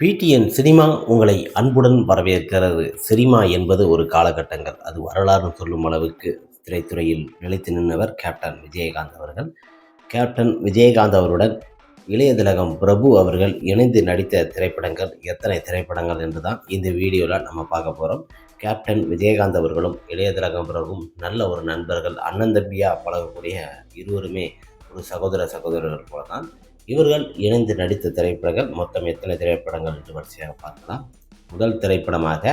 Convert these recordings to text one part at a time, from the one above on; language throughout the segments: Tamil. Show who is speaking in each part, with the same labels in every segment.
Speaker 1: பிடிஎன் சினிமா உங்களை அன்புடன் வரவேற்கிறது. சினிமா என்பது ஒரு காலகட்டங்கள். அது வரலாறு சொல்லும் அளவுக்கு திரைத்துறையில் நிலைத்து நின்றவர் கேப்டன் விஜயகாந்த் அவர்கள். கேப்டன் விஜயகாந்த் அவருடன் இளையதிலகம் பிரபு அவர்கள் இணைந்து நடித்த திரைப்படங்கள் எத்தனை திரைப்படங்கள் என்று தான் இந்த வீடியோவில் நம்ம பார்க்க போகிறோம் கேப்டன் விஜயகாந்த் அவர்களும் இளையதிலகம் பிரபுவும் நல்ல ஒரு நண்பர்கள். அண்ணன் தம்பியாக பழகக்கூடிய இருவருமே ஒரு சகோதர சகோதரர்கள் போல தான் இவர்கள் இணைந்து நடித்த திரைப்படங்கள் மொத்தம் எத்தனை திரைப்படங்கள் என்று வரிசையாக பார்க்கலாம். முதல் திரைப்படமாக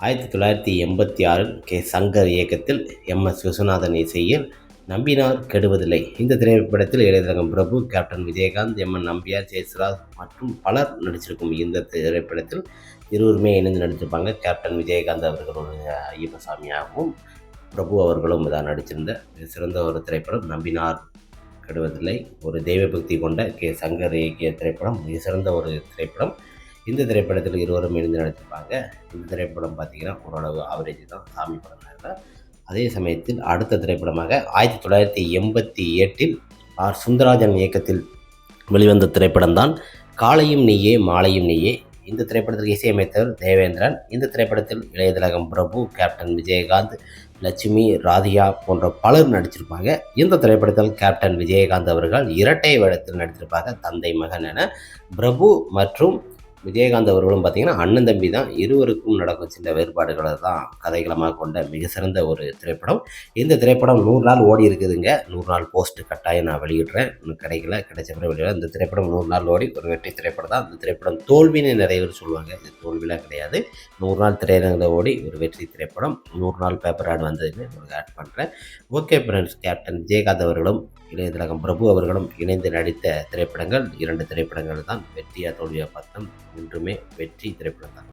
Speaker 1: ஆயிரத்தி தொள்ளாயிரத்தி எண்பத்தி ஆறில் கே சங்கர் இயக்கத்தில் எம் எஸ் விஸ்வநாதன் இசையில் நம்பினார் கெடுவதில்லை. இந்த திரைப்படத்தில் இளையதரகம் Prabhu captain Vijayakanth M N Nambiar Jayasuraj மற்றும் பலர் நடிச்சிருக்கும் இந்த திரைப்படத்தில் இருவருமே இணைந்து நடிச்சிருப்பாங்க கேப்டன் விஜயகாந்த் அவர்களுடைய ஐயப்பசாமியாகவும் பிரபு அவர்களும் இதாக நடிச்சிருந்த சிறந்த ஒரு திரைப்படம் நம்பினார் கெடுவதில்லை ஒரு தெய்வ பக்தி கொண்ட கே. சங்கர் இயக்கிய திரைப்படம் மிக சிறந்த ஒரு திரைப்படம். இந்த திரைப்படத்தில் இருவரும் இணைந்து நடித்திருப்பாங்க. இந்த திரைப்படம் பார்த்திங்கன்னா ஓரளவு ஆவரேஜ் தான். சாமி படம் அதே சமயத்தில் அடுத்த திரைப்படமாக ஆயிரத்தி தொள்ளாயிரத்தி எண்பத்தி எட்டில் ஆர். சுந்தராஜன் இயக்கத்தில் வெளிவந்த திரைப்படம்தான் காலையும் நீயே மாலையும் நீயே இந்த திரைப்படத்திற்கு இசையமைத்தவர் தேவேந்திரன். இந்த திரைப்படத்தில் இளையதிலகம் பிரபு கேப்டன் விஜயகாந்த் லட்சுமி ராதியா போன்ற பலர் நடிச்சிருப்பாங்க. இந்த திரைப்படத்தில் கேப்டன் விஜயகாந்த் அவர்கள் இரட்டை வேடத்தில் நடித்திருப்பாங்க தந்தை மகன் என. பிரபு மற்றும் விஜயகாந்த் அவர்களும் பார்த்தீங்கன்னா அண்ணன் தம்பி தான் இருவருக்கும் நடக்கும் சின்ன வேறுபாடுகளை தான் கதைகளமாக கொண்ட மிக சிறந்த ஒரு திரைப்படம். இந்த திரைப்படம் நூறு நாள் ஓடி இருக்குதுங்க. நூறு நாள் போஸ்ட் கட்டாயம் நான் வெளியிடுறேன். இன்னும் கிடைக்கல. கிடைச்ச பிறகு வெளியிட இந்த திரைப்படம் நூறு நாள் ஓடி ஒரு வெற்றி திரைப்படம் தான். இந்த திரைப்படம் தோல்வின்னு நிறைய பேர் சொல்லுவாங்க. இது தோல்விலாம் கிடையாது. நூறு நாள் திரையரங்கில் ஓடி ஒரு வெற்றி திரைப்படம். நூறு நாள் பேப்பர் ஆட் வந்ததுன்னு உங்களுக்கு ஆட் பண்ணுறேன் ஓகே ஃப்ரெண்ட்ஸ் கேப்டன் விஜயகாந்த் அவர்களும் இளையதிலகம் பிரபு அவர்களும் இணைந்து நடித்த திரைப்படங்கள் இரண்டு திரைப்படங்கள் தான் வெற்றியா தோல்வியா பார்த்தோம். இன்றுமே வெற்றி திரைப்படம் தான்